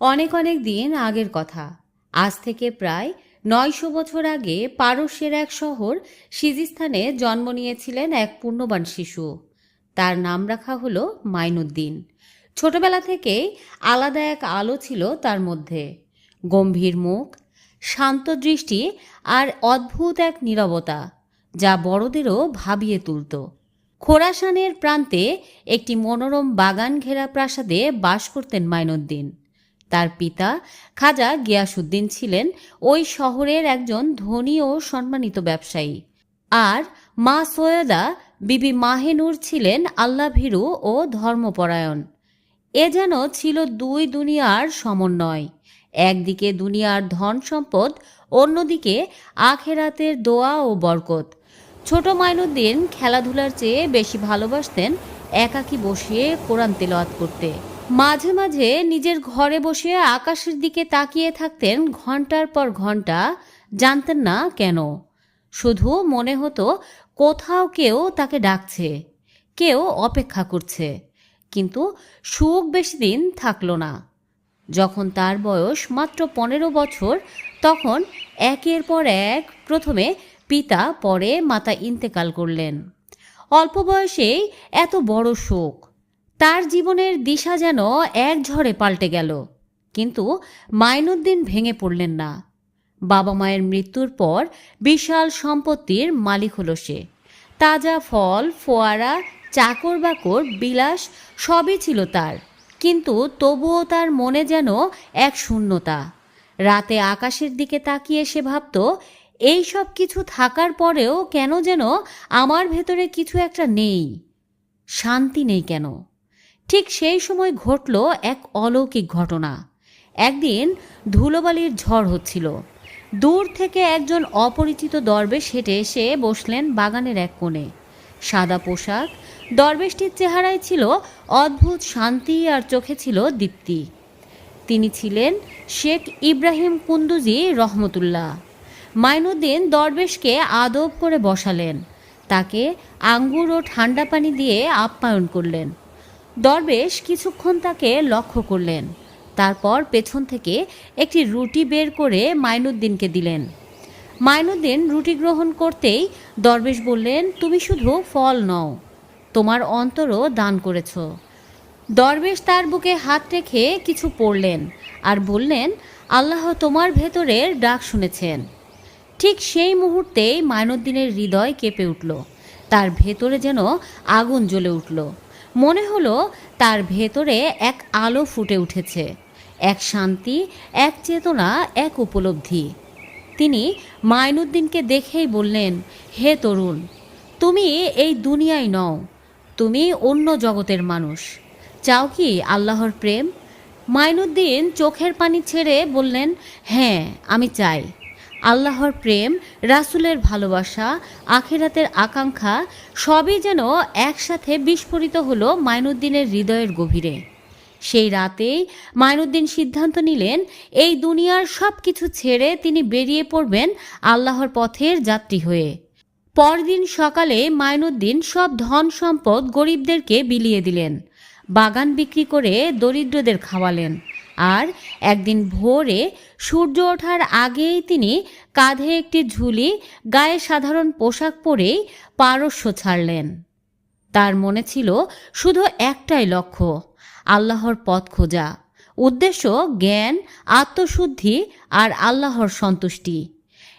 অনেক অনেক দিন আগের কথা। আজ থেকে প্রায় নয়শো বছর আগে পারস্যের এক শহর সিজিস্তানে জন্ম নিয়েছিলেন এক পূর্ণবান শিশু। তার নাম রাখা হলো মাইনুদ্দিন। ছোটবেলা থেকেই আলাদা এক আলো ছিল তার মধ্যে। গম্ভীর মুখ, শান্ত দৃষ্টি আর অদ্ভুত এক নীরবতা যা বড়দেরও ভাবিয়ে তুলত। খোরাসানের প্রান্তে একটি মনোরম বাগান ঘেরা প্রাসাদে বাস করতেন মাইনুদ্দিন। তার পিতা খাজা গিয়াসুদ্দিন ছিলেন ওই শহরের একজন ধনী ও সম্মানিত ব্যবসায়ী। আর মা সৈয়দা বিবি মাহেনুর ছিলেন আল্লাভীরু ও ধর্মপরায়ণ। এ যেন ছিল দুই দুনিয়ার সমন্বয়। একদিকে দুনিয়ার ধন সম্পদ, অন্যদিকে আখেরাতের দোয়া ও বরকত। ছোট মাইনুদ্দিন খেলাধুলার চেয়ে বেশি ভালোবাসতেন একাকী বসিয়ে কোরআন তেলাওয়াত করতে। মাঝে মাঝে নিজের ঘরে বসে আকাশের দিকে তাকিয়ে থাকতেন ঘণ্টার পর ঘণ্টা, জানতেন না কেন। শুধু মনে হতো কোথাও কেউ তাকে ডাকছে, কেউ অপেক্ষা করছে, কিন্তু সুখ বেশি দিন থাকল না। যখন তার বয়স মাত্র পনেরো বছর, তখন একের পর এক প্রথমে পিতা, পরে মাতা ইন্তেকাল করলেন। অল্প বয়সেই এত বড় শোক তার জীবনের দিশা যেন এক ঝড়ে পাল্টে গেল। কিন্তু মাইনুদ্দিন ভেঙে পড়লেন না। বাবা মায়ের মৃত্যুর পর বিশাল সম্পত্তির মালিক হলো সে। তাজা ফল, ফোয়ারা চাকর বাকর বিলাস সবই ছিল তার। কিন্তু তবুও তার মনে যেন এক শূন্যতা। রাতে আকাশের দিকে তাকিয়ে সে ভাবত, এই সব কিছু থাকার পরেও কেন যেন আমার ভেতরে কিছু একটা নেই? শান্তি নেই কেন? ঠিক সেই সময় ঘটল এক অলৌকিক ঘটনা। একদিন ধুলোবালির ঝড় হচ্ছিল। দূর থেকে একজন অপরিচিত দরবেশ হেঁটে এসে বসলেন বাগানের এক কোণে। সাদা পোশাক, দরবেশটির চেহারায় ছিল অদ্ভুত শান্তি আর চোখে ছিল দীপ্তি। তিনি ছিলেন শেখ ইব্রাহিম কুন্দুজি রহমতুল্লাহ। মাইনুদ্দিন দরবেশকে আদব করে বসালেন। তাকে আঙ্গুর ও ঠান্ডা পানি দিয়ে আপ্যায়ন করলেন। দরবেশ কিছুক্ষণ তাকে লক্ষ্য করলেন। তারপর পেছন থেকে একটি রুটি বের করে মাইনুদ্দিনকে দিলেন। মাইনুদ্দিন রুটি গ্রহণ করতেই দরবেশ বললেন, তুমি শুধু ফল নও, তোমার অন্তরও দান করেছ। দরবেশ তার বুকে হাত রেখে কিছু পড়লেন আর বললেন, আল্লাহ তোমার ভেতরের ডাক শুনেছেন। ঠিক সেই মুহূর্তেই মাইনুদ্দিনের হৃদয় কেঁপে উঠল। তার ভেতরে যেন আগুন জ্বলে উঠল। মনে হলো তার ভেতরে এক আলো ফুটে উঠেছে, এক শান্তি, এক চেতনা, এক উপলব্ধি। তিনি মাইনুদ্দিনকে দেখেই বললেন, হে তরুণ, তুমি এই দুনিয়ায় নও, তুমি অন্য জগতের মানুষ। চাও কি আল্লাহর প্রেম? মাইনুদ্দিন চোখের পানি ছেড়ে বললেন হ্যাঁ আমি চাই। আল্লাহর প্রেম, রাসুলের ভালোবাসা, আখেরাতের আকাঙ্ক্ষা, সবই যেন একসাথে বিস্ফোরিত হলো মাইনুদ্দিনের হৃদয়ের গভীরে। সেই রাতেই মাইনুদ্দিন সিদ্ধান্ত নিলেন, এই দুনিয়ার সব কিছু ছেড়ে তিনি বেরিয়ে পড়বেন আল্লাহর পথের যাত্রী হয়ে। পরদিন সকালে মাইনুদ্দিন সব ধন সম্পদ গরিবদেরকে বিলিয়ে দিলেন। বাগান বিক্রি করে দরিদ্রদের খাওয়ালেন। আর একদিন ভোরে সূর্য ওঠার আগেই তিনি কাঁধে একটি ঝুলি, গায়ে সাধারণ পোশাক পরেই পারস্য ছাড়লেন। তার মনে ছিল শুধু একটাই লক্ষ্য, আল্লাহর পথ খোঁজা। উদ্দেশ্য জ্ঞান, আত্মশুদ্ধি আর আল্লাহর সন্তুষ্টি।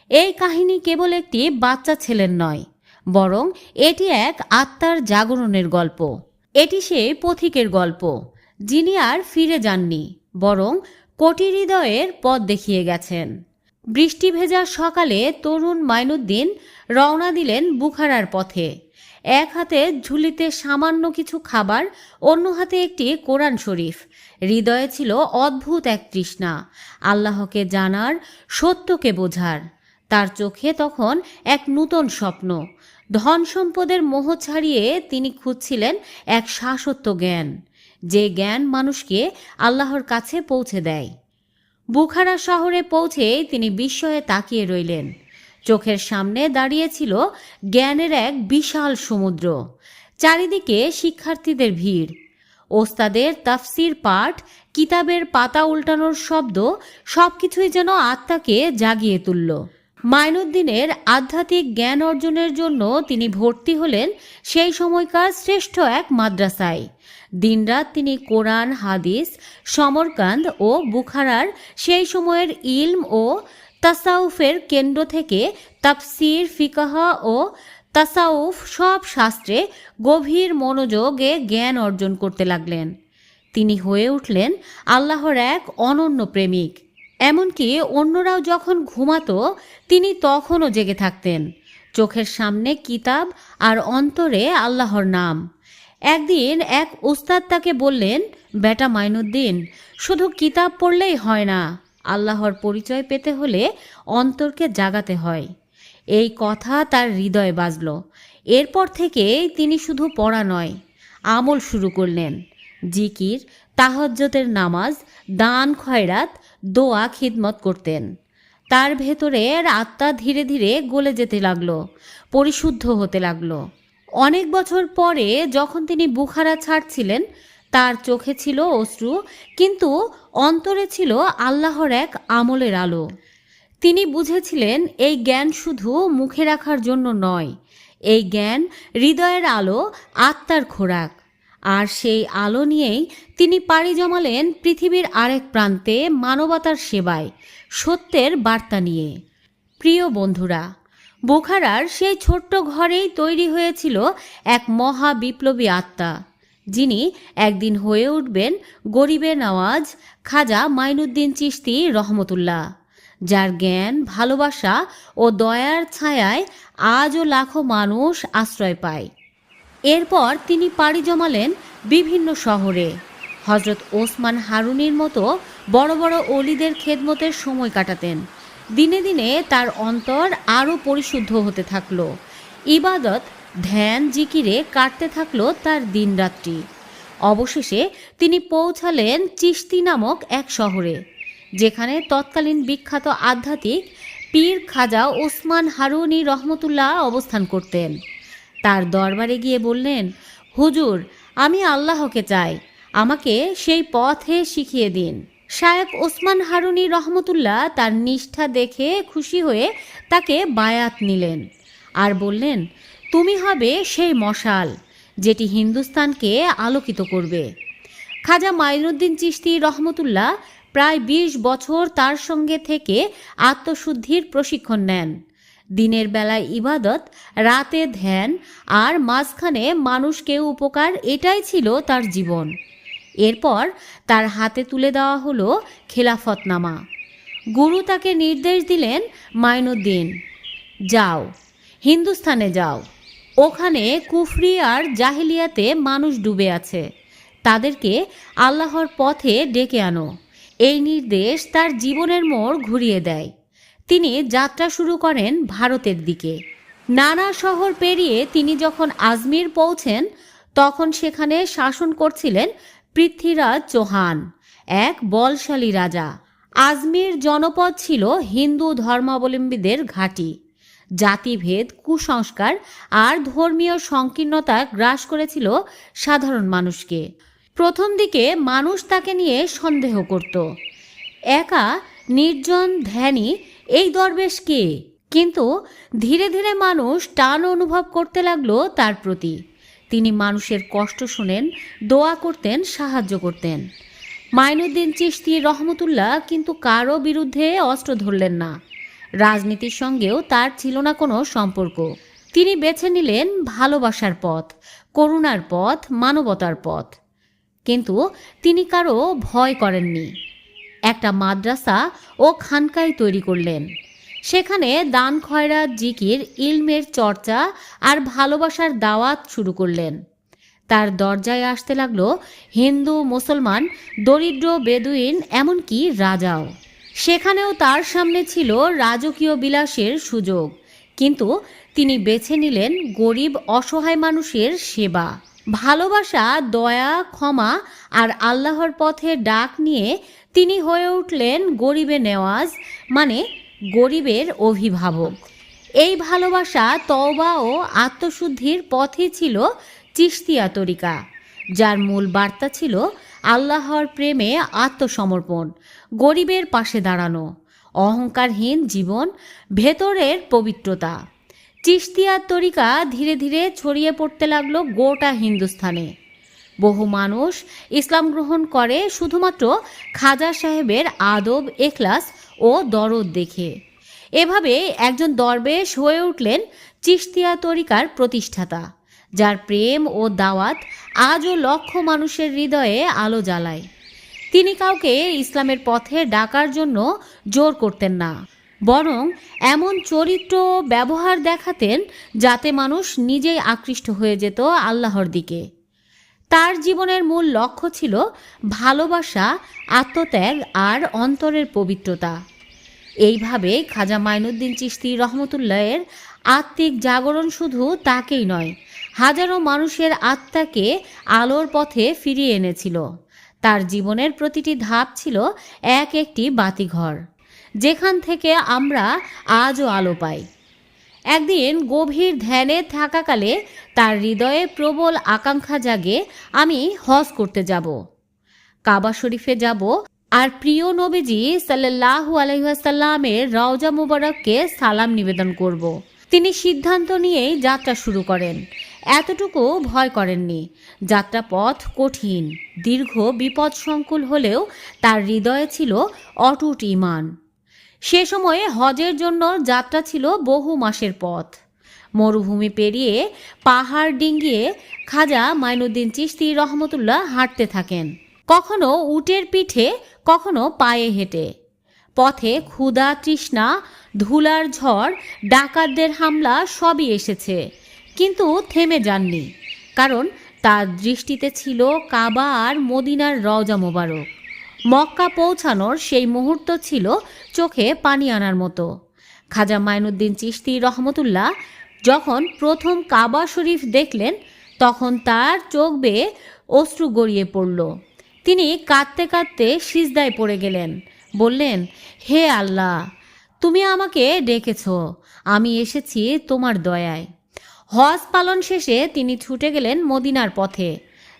এই কাহিনী কেবল একটি বাচ্চা ছেলের নয়, বরং এটি এক আত্মার জাগরণের গল্প। এটি সে পথিকের গল্প, যিনি আর ফিরে যাননি। বরং কোটি হৃদয়ের পথ দেখিয়ে গেছেন। বৃষ্টি ভেজা সকালে তরুণ মাইনুদ্দিন রওনা দিলেন বুখারার পথে। এক হাতে ঝুলিতে সামান্য কিছু খাবার, অন্য হাতে একটি কোরআন শরীফ। হৃদয়ে ছিল অদ্ভুত এক তৃষ্ণা। আল্লাহকে জানার, সত্যকে বোঝার। তার চোখে তখন এক নূতন স্বপ্ন। ধন সম্পদের মোহ ছাড়িয়ে তিনি খুঁজছিলেন এক শাশ্বত জ্ঞান। যে জ্ঞান মানুষকে আল্লাহর কাছে পৌঁছে দেয়। বুখারা শহরে পৌঁছে তিনি বিস্ময়ে তাকিয়ে রইলেন। চোখের সামনে দাঁড়িয়েছিল জ্ঞানের এক বিশাল সমুদ্র। চারিদিকে শিক্ষার্থীদের ভিড়। ওস্তাদের তাফসির পাঠ, কিতাবের পাতা উল্টানোর শব্দ সব কিছুই যেন আত্মাকে জাগিয়ে তুলল। মাইনুদ্দিনের আধ্যাত্মিক জ্ঞান অর্জনের জন্য তিনি ভর্তি হলেন সেই সময়কার শ্রেষ্ঠ এক মাদ্রাসায়। দিনরাত তিনি কোরআন, হাদিস, সমরকান্দ ও বুখারার সেই সময়ের ইলম ও তাসাউফের কেন্দ্র থেকে তাফসির, ফিকাহা ও তাসাউফ সব শাস্ত্রে গভীর মনোযোগে জ্ঞান অর্জন করতে লাগলেন। তিনি হয়ে উঠলেন আল্লাহর এক অনন্য প্রেমিক। এমনকি অন্যরাও যখন ঘুমাতো, তিনি তখনও জেগে থাকতেন। চোখের সামনে কিতাব আর অন্তরে আল্লাহর নাম। একদিন এক উস্তাদ তাকে বললেন, বেটা মাইনুদ্দিন, শুধু কিতাব পড়লেই হয় না, আল্লাহর পরিচয় পেতে হলে অন্তরকে জাগাতে হয়। এই কথা তার হৃদয়ে বাজল। এরপর থেকে তিনি শুধু পড়া নয়, আমল শুরু করলেন। জিকির তাহজ্জতের নামাজ, দান, খয়রাত, দোয়া, খিদমত করতেন। তার ভেতরের আত্মা ধীরে ধীরে গলে যেতে লাগল, পরিশুদ্ধ হতে লাগল। অনেক বছর পরে যখন তিনি বুখারা ছাড়ছিলেন, তার চোখে ছিল অশ্রু, কিন্তু অন্তরে ছিল আল্লাহর এক আমলের আলো। তিনি বুঝেছিলেন, এই জ্ঞান শুধু মুখে রাখার জন্য নয়, এই জ্ঞান হৃদয়ের আলো, আত্মার খোরাক। আর সেই আলো নিয়েই তিনি পাড়ি জমালেন পৃথিবীর আরেক প্রান্তে মানবতার সেবায়, সত্যের বার্তা নিয়ে। প্রিয় বন্ধুরা বোখারার সেই ছোট্ট ঘরেই তৈরি হয়েছিল এক মহা বিপ্লবী আত্মা, যিনি একদিন হয়ে উঠবেন গরিবের নওয়াজ খাজা মাইনুদ্দিন চিশতি রহমতুল্লাহ, যার জ্ঞান, ভালোবাসা ও দয়ার ছায়ায় আজও লাখো মানুষ আশ্রয় পায়। এরপর তিনি পাড়ি জমালেন বিভিন্ন শহরে। হজরত ওসমান হারুনির মতো বড় বড় অলিদের খেদমতের সময় কাটাতেন। দিনে দিনে তার অন্তর আরও পরিশুদ্ধ হতে থাকল। ইবাদত, ধ্যান, জিকিরে কাটতে থাকল তার দিনরাত্রি। অবশেষে তিনি পৌঁছালেন চিশতি নামক এক শহরে, যেখানে তৎকালীন বিখ্যাত আধ্যাত্মিক পীর খাজা ওসমান হারুনি রহমতুল্লাহ অবস্থান করতেন। তার দরবারে গিয়ে বললেন, হুজুর, আমি আল্লাহকে চাই, আমাকে সেই পথে শিখিয়ে দিন। শায়েক ওসমান হারুনি রহমতুল্লাহ তার নিষ্ঠা দেখে খুশি হয়ে তাকে বায়াত নিলেন আর বললেন, তুমি হবে সেই মশাল যেটি হিন্দুস্তানকে আলোকিত করবে। খাজা মাইনুদ্দিন চিশতি রহমতুল্লাহ প্রায় ২০ বছর তার সঙ্গে থেকে আত্মশুদ্ধির প্রশিক্ষণ নেন। দিনের বেলায় ইবাদত, রাতে ধ্যান আর মাঝখানে মানুষকে উপকার এটাই ছিল তার জীবন। এরপর তার হাতে তুলে দেওয়া হলো খেলাফতনামা। গুরু তাকে নির্দেশ দিলেন, মাইনুদ্দিন, যাও, হিন্দুস্থানে যাও। ওখানে কুফরি আর জাহিলিয়াতে মানুষ ডুবে আছে। তাদেরকে আল্লাহর পথে ডেকে আনো। এই নির্দেশ তার জীবনের মোড় ঘুরিয়ে দেয়। তিনি যাত্রা শুরু করেন ভারতের দিকে। নানা শহর পেরিয়ে তিনি যখন আজমির পৌঁছেন, তখন সেখানে শাসন করছিলেন পৃথ্বীরাজ চৌহান, এক বলশালী রাজা। আজমির জনপদ ছিল হিন্দু ধর্মাবলম্বীদের ঘাঁটি। জাতিভেদ, কুসংস্কার আর ধর্মীয় সংকীর্ণতা গ্রাস করেছিল সাধারণ মানুষকে। প্রথম দিকে মানুষ তাকে নিয়ে সন্দেহ করত। একা, নির্জন, ধ্যানী, এই দরবেশ কে? কিন্তু ধীরে ধীরে মানুষ টান অনুভব করতে লাগল তার প্রতি। তিনি মানুষের কষ্ট শুনেন, দোয়া করতেন, সাহায্য করতেন। মাইনুদ্দিন চিশতি রহমতুল্লাহ কিন্তু কারও বিরুদ্ধে অস্ত্র ধরলেন না। রাজনীতির সঙ্গেও তার ছিল না কোনো সম্পর্ক। তিনি বেছে নিলেন ভালোবাসার পথ, করুণার পথ, মানবতার পথ। কিন্তু তিনি কারও ভয় করেননি। একটা মাদ্রাসা ও খানকাই তৈরি করলেন। সেখানে দান খয়রা, জিকির, ইলমের চর্চা আর ভালোবাসার দাওয়াত শুরু করলেন। তার দরজায় আসতে লাগল হিন্দু, মুসলমান, দরিদ্র, বেদুইন, এমনকি রাজাও। সেখানেও তার সামনে ছিল রাজকীয় বিলাসের সুযোগ, কিন্তু তিনি বেছে নিলেন গরিব, অসহায় মানুষের সেবা। ভালোবাসা, দয়া, ক্ষমা আর আল্লাহর পথে ডাক নিয়ে তিনি হয়ে উঠলেন গরিবে নেওয়াজ মানে গরিবের অভিভাবক। এই ভালোবাসা তওবা ও আত্মশুদ্ধির পথে ছিল চিস্তিয়া তরিকা, যার মূল বার্তা ছিল আল্লাহর প্রেমে আত্মসমর্পণ, গরিবের পাশে দাঁড়ানো, অহংকারহীন জীবন, ভেতরের পবিত্রতা। চিস্তিয়ার তরিকা ধীরে ধীরে ছড়িয়ে পড়তে লাগল গোটা হিন্দুস্থানে। বহু মানুষ ইসলাম গ্রহণ করে শুধুমাত্র খাজা সাহেবের আদব, এখলাস ও দরদ দেখে। এভাবে একজন দরবেশ হয়ে উঠলেন চিস্তিয়া তরিকার প্রতিষ্ঠাতা, যার প্রেম ও দাওয়াত আজও লক্ষ মানুষের হৃদয়ে আলো জ্বালায়। তিনি কাউকে ইসলামের পথে ডাকার জন্য জোর করতেন না, বরং এমন চরিত্র ব্যবহার দেখাতেন যাতে মানুষ নিজেই আকৃষ্ট হয়ে যেত আল্লাহর দিকে। তার জীবনের মূল লক্ষ্য ছিল ভালোবাসা, আত্মত্যাগ আর অন্তরের পবিত্রতা। এইভাবে খাজা মাইনুদ্দিন চিশতি রহমতুল্লাহের আত্মিক জাগরণ শুধু তাকেই নয়, হাজারো মানুষের আত্মাকে আলোর পথে ফিরিয়ে এনেছিল। তার জীবনের প্রতিটি ধাপ ছিল এক একটি বাতিঘর, যেখান থেকে আমরা আজও আলো পাই। একদিন গভীর ধ্যানে থাকাকালে তার হৃদয়ে প্রবল আকাঙ্ক্ষা জাগে, আমি হজ করতে যাব, কাবা শরীফে যাব আর প্রিয় নবীজি সাল্লাহু আলহিহাসাল্লামের রওজা মুবারককে সালাম নিবেদন করব। তিনি সিদ্ধান্ত নিয়েই যাত্রা শুরু করেন। এতটুকু ভয় করেননি। যাত্রা পথ কঠিন, দীর্ঘ বিপদসংকুল হলেও তার হৃদয়ে ছিল অটুট ইমান সে সময়ে হজের জন্য যাত্রা ছিল বহু মাসের পথ। মরুভূমি পেরিয়ে পাহাড় ডিঙ্গিয়ে খাজা মাইনুদ্দিন চিশতি রহমতুল্লাহ হাঁটতে থাকেন। কখনো উটের পিঠে কখনো পায়ে হেঁটে। পথে ক্ষুধা, তৃষ্ণা, ধুলার ঝড়, ডাকাতদের হামলা সবই এসেছে, কিন্তু থেমে যাননি, কারণ তার দৃষ্টিতে ছিল কাবা আর মদিনার রওজা মোবারক। মক্কা পৌঁছানোর সেই মুহূর্ত ছিল চোখে পানি আনার মতো। খাজা মাইনুদ্দিন চিশতি রহমতুল্লাহ যখন প্রথম কাবা শরীফ দেখলেন, তখন তার চোখ বেয়ে অশ্রু গড়িয়ে পড়ল। তিনি কাঁদতে কাঁদতে সিজদায় পড়ে গেলেন। বললেন, হে আল্লাহ, তুমি আমাকে ডেকেছ, আমি এসেছি তোমার দয়ায়। হজ পালন শেষে তিনি ছুটে গেলেন মদিনার পথে।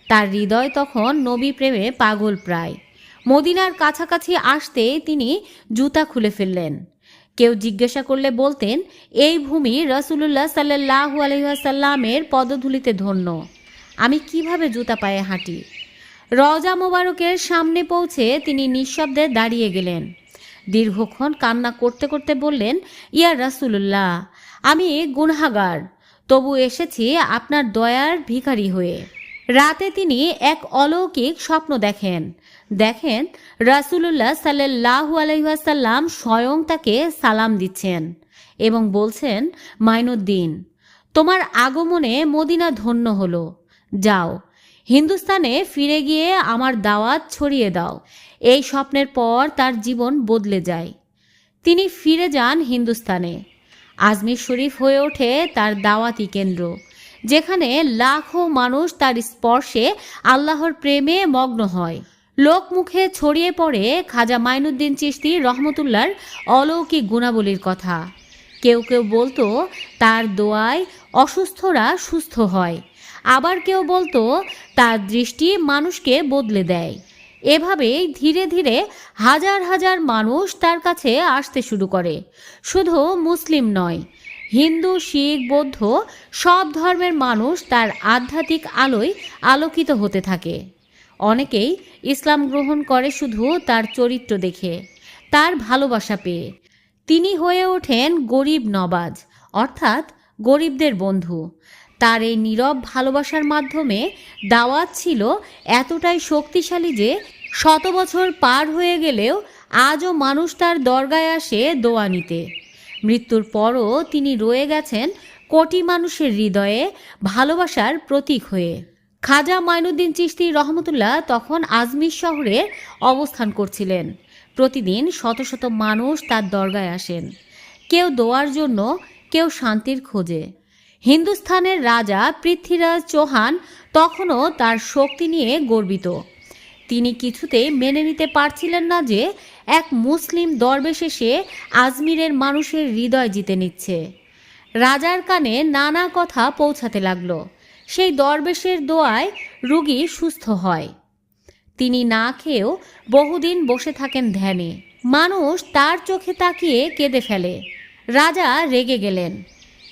তার হৃদয় তখন নবী প্রেমে পাগল প্রায়। মদিনার কাছাকাছি আসতে তিনি জুতা খুলে ফেললেন। কেউ জিজ্ঞাসা করলে বলতেন, এই ভূমি রসুল্লাহ সাল্লাহু আলহাসাল্লামের পদধূলিতে ধন্য। আমি কীভাবে জুতা পায়ে হাঁটি? রজা মোবারকের সামনে পৌঁছে তিনি নিঃশব্দে দাঁড়িয়ে গেলেন। দীর্ঘক্ষণ কান্না করতে করতে বললেন, ইয়া রাসুল্লাহ আমি গুনহাগার। তবু এসেছি আপনার দয়ার ভিখারি হয়ে। রাতে তিনি এক অলৌকিক স্বপ্ন দেখেন। দেখেন, রাসুলুল্লাহ সাল্লাহু আলহাসাল্লাম স্বয়ং তাকে সালাম দিচ্ছেন এবং বলছেন, মাইনুদ্দিন, তোমার আগমনে মদিনা ধন্য হলো। যাও হিন্দুস্তানে ফিরে গিয়ে আমার দাওয়াত ছড়িয়ে দাও। এই স্বপ্নের পর তার জীবন বদলে যায়। তিনি ফিরে যান হিন্দুস্তানে। আজমির শরীফ হয়ে ওঠে তার দাওয়াতি কেন্দ্র, যেখানে লাখো মানুষ তার স্পর্শে আল্লাহর প্রেমে মগ্ন হয়। লোকমুখে ছড়িয়ে পড়ে খাজা মাইনুদ্দিন চিশতি রহমতুল্লার অলৌকিক গুণাবলীর কথা। কেউ কেউ বলতো, তার দোয়ায় অসুস্থরা সুস্থ হয়। আবার কেউ বলতো তার দৃষ্টি মানুষকে বদলে দেয়। এভাবেই ধীরে ধীরে হাজার হাজার মানুষ তার কাছে আসতে শুরু করে। শুধু মুসলিম নয়, হিন্দু, শিখ, বৌদ্ধ সব ধর্মের মানুষ তার আধ্যাত্মিক আলোয় আলোকিত হতে থাকে। অনেকেই ইসলাম গ্রহণ করে শুধু তার চরিত্র দেখে, তার ভালোবাসা পেয়ে। তিনি হয়ে ওঠেন গরিব নবাজ, অর্থাৎ গরিবদের বন্ধু। তার এই নীরব ভালোবাসার মাধ্যমে দাওয়াত ছিল এতটাই শক্তিশালী যে শত বছর পার হয়ে গেলেও আজও মানুষ তার দরগায় আসে দোয়া নিতে। মৃত্যুর পরও তিনি রয়ে গেছেন কোটি মানুষের হৃদয়ে ভালোবাসার প্রতীক হয়ে। খাজা মাইনুদ্দিন চিশতি রহমতুল্লাহ তখন আজমির শহরে অবস্থান করছিলেন। প্রতিদিন শত শত মানুষ তার দরগায় আসেন। কেউ দোয়ার জন্য, কেউ শান্তির খোঁজে। হিন্দুস্থানের রাজা পৃথ্বীরাজ চৌহান তখনও তার শক্তি নিয়ে গর্বিত। তিনি কিছুতেই মেনে নিতে পারছিলেন না যে, এক মুসলিম দরবেশ এসে আজমিরের মানুষের হৃদয় জিতে নিচ্ছে। রাজার কানে নানা কথা পৌঁছাতে লাগল। সেই দরবেশের দোয়ায় রুগী সুস্থ হয়। তিনি না খেয়েও বহুদিন বসে থাকেন ধ্যানে। মানুষ তার চোখে তাকিয়ে কেঁদে ফেলে। রাজা রেগে গেলেন।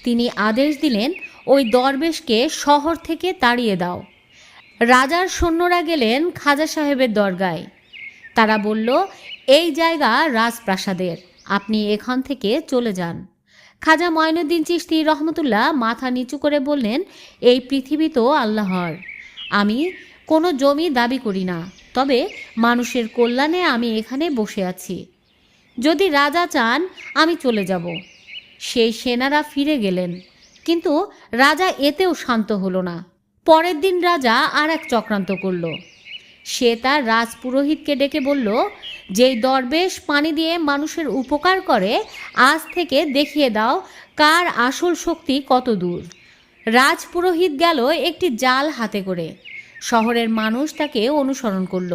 তিনি আদেশ দিলেন, ওই দরবেশকে শহর থেকে তাড়িয়ে দাও। রাজার সৈন্যরা গেলেন খাজা সাহেবের দরগায়। তারা বলল, এই জায়গা রাজপ্রাসাদের, আপনি এখান থেকে চলে যান। খাজা ময়নুদ্দিন চিশতি রহমতুল্লাহ মাথা নিচু করে বললেন, এই পৃথিবী তো আল্লাহর। আমি কোনো জমি দাবি করি না, তবে মানুষের কল্যাণে আমি এখানে বসে আছি। যদি রাজা চান, আমি চলে যাব। সেই সেনারা ফিরে গেলেন। কিন্তু রাজা এতেও শান্ত হলো না। পরের দিন রাজা আর এক চক্রান্ত করল। সে তার রাজপুরোহিতকে ডেকে বলল, যেই দরবেশ পানি দিয়ে মানুষের উপকার করে, আজ থেকে দেখিয়ে দাও কার আসল শক্তি কত দূর। রাজপুরোহিত গেল একটি জাল হাতে করে। শহরের মানুষ তাকে অনুসরণ করল।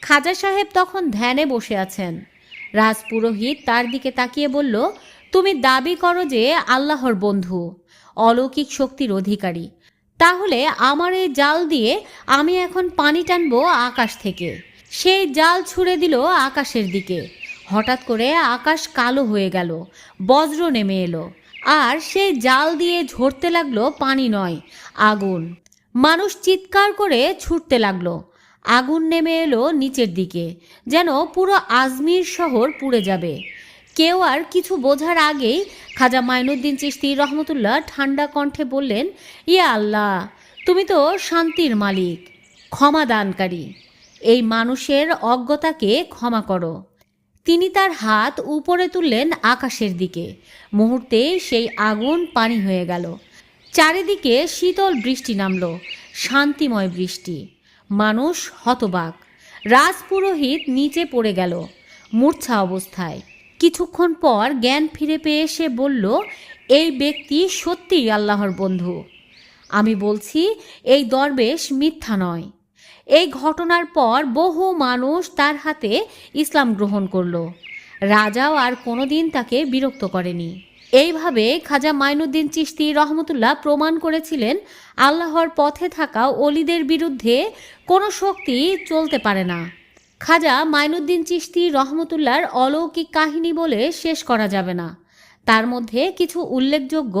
খাজা সাহেব তখন ধ্যানে বসে আছেন। রাজপুরোহিত তার দিকে তাকিয়ে বলল তুমি দাবি করো যে আল্লাহর বন্ধু, অলৌকিক শক্তির অধিকারী। তাহলে আমার এই জাল দিয়ে আমি এখন পানি টানবো আকাশ থেকে। সেই জাল ছুঁড়ে দিল আকাশের দিকে। হঠাৎ করে আকাশ কালো হয়ে গেল, বজ্র নেমে এলো। আর সেই জাল দিয়ে ঝরতে লাগল পানি নয়, আগুন। মানুষ চিৎকার করে ছুটতে লাগল। আগুন নেমে এলো নিচের দিকে, যেন পুরো আজমির শহর পুড়ে যাবে। কেউ আর কিছু বোঝার আগেই খাজা মাইনুদ্দিন চিশতি রহমতুল্লাহ ঠান্ডা কণ্ঠে বললেন, ইয়া আল্লাহ, তুমি তো শান্তির মালিক, ক্ষমা দানকারী। এই মানুষের অজ্ঞতাকে ক্ষমা করো। তিনি তার হাত উপরে তুললেন আকাশের দিকে। মুহূর্তে সেই আগুন পানি হয়ে গেল। চারিদিকে শীতল বৃষ্টি নামল, শান্তিময় বৃষ্টি। মানুষ হতবাক। রাজপুরোহিত নিচে পড়ে গেল, মূর্ছা অবস্থায়। কিছুক্ষণ পর জ্ঞান ফিরে পেয়ে সে বলল, এই ব্যক্তি সত্যিই আল্লাহর বন্ধু। আমি বলছি, এই দরবেশ মিথ্যা নয়। এই ঘটনার পর বহু মানুষ তার হাতে ইসলাম গ্রহণ করল। রাজাও আর কোনোদিন তাকে বিরক্ত করেনি। এইভাবে খাজা মাইনুদ্দিন চিশতি রহমতুল্লাহ প্রমাণ করেছিলেন, আল্লাহর পথে থাকা অলিদের বিরুদ্ধে কোনো শক্তি চলতে পারে না। খাজা মাইনুদ্দিন চিশতি রহমতুল্লার অলৌকিক কাহিনী বলে শেষ করা যাবে না। তার মধ্যে কিছু উল্লেখযোগ্য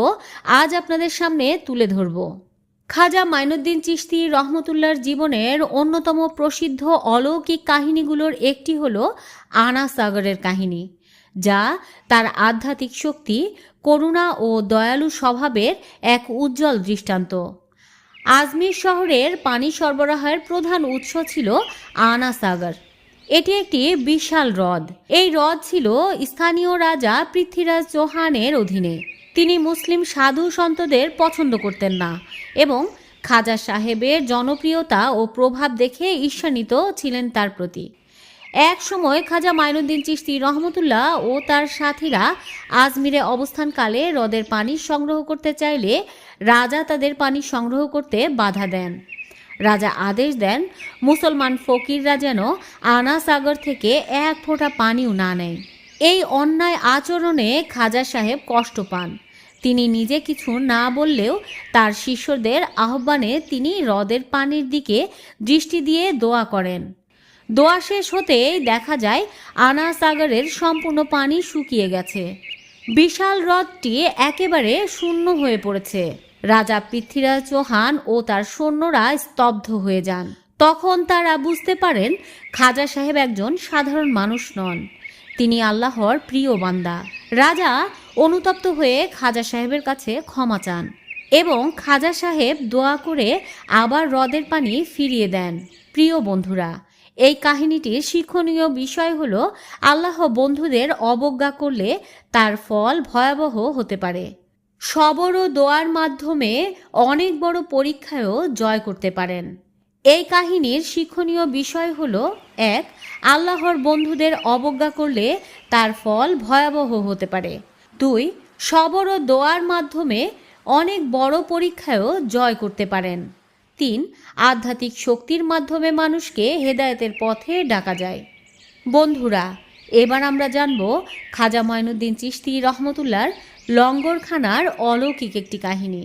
আজ আপনাদের সামনে তুলে ধরব। খাজা মাইনুদ্দিন চিশতি রহমতুল্লার জীবনের অন্যতম প্রসিদ্ধ অলৌকিক কাহিনীগুলোর একটি হল আনা সাগরের কাহিনী, যা তার আধ্যাত্মিক শক্তি, করুণা ও দয়ালু স্বভাবের এক উজ্জ্বল দৃষ্টান্ত। আজমির শহরের পানি সরবরাহের প্রধান উৎস ছিল আনা সাগর। এটি একটি বিশাল হ্রদ। এই হ্রদ ছিল স্থানীয় রাজা পৃথ্বীরাজ চৌহানের অধীনে। তিনি মুসলিম সাধু সন্তদের পছন্দ করতেন না এবং খাজা সাহেবের জনপ্রিয়তা ও প্রভাব দেখে ঈর্ষান্বিত ছিলেন তার প্রতি। এক সময় খাজা মাইনুদ্দিন চিশতি রহমতুল্লাহ ও তার সাথীরা আজমিরে অবস্থানকালে হ্রদের পানি সংগ্রহ করতে চাইলে রাজা তাদের পানি সংগ্রহ করতে বাধা দেন। রাজা আদেশ দেন, মুসলমান ফকিররা যেন আনা সাগর থেকে এক ফোঁটা পানিও না নেয়। এই অন্যায় আচরণে খাজা সাহেব কষ্ট পান। তিনি নিজে কিছু না বললেও তার শিষ্যদের আহ্বানে তিনি হ্রদের পানির দিকে দৃষ্টি দিয়ে দোয়া করেন। দোয়া শেষ হতেই দেখা যায় আনা সাগরের সম্পূর্ণ পানি শুকিয়ে গেছে। বিশাল হ্রদটি একেবারে শূন্য হয়ে পড়েছে। রাজা পৃথ্বীরাজ চৌহান ও তার সৈন্যরা স্তব্ধ হয়ে যান। তখন তারা বুঝতে পারেন, খাজা সাহেব একজন সাধারণ মানুষ নন। তিনি আল্লাহর প্রিয় বান্দা। রাজা অনুতপ্ত হয়ে খাজা সাহেবের কাছে ক্ষমা চান এবং খাজা সাহেব দোয়া করে আবার হ্রদের পানি ফিরিয়ে দেন। প্রিয় বন্ধুরা, এই কাহিনীটির শিক্ষণীয় বিষয় হল আল্লাহ বন্ধুদের অবজ্ঞা করলে তার ফল ভয়াবহ হতে পারে। সবর ও দোয়ার মাধ্যমে অনেক বড় পরীক্ষায়ও জয় করতে পারেন। এই কাহিনীর শিক্ষণীয় বিষয় হল, এক, আল্লাহর বন্ধুদের অবজ্ঞা করলে তার ফল ভয়াবহ হতে পারে। দুই, সবর ও দোয়ার মাধ্যমে অনেক বড় পরীক্ষায়ও জয় করতে পারেন। তিন, আধ্যাত্মিক শক্তির মাধ্যমে মানুষকে হেদায়েতের পথে ডাকা যায়। বন্ধুরা, এবার আমরা জানব খাজা ময়নুদ্দিন চিশতি রহমতুল্লার লঙ্গরখানার অলৌকিক একটি কাহিনী।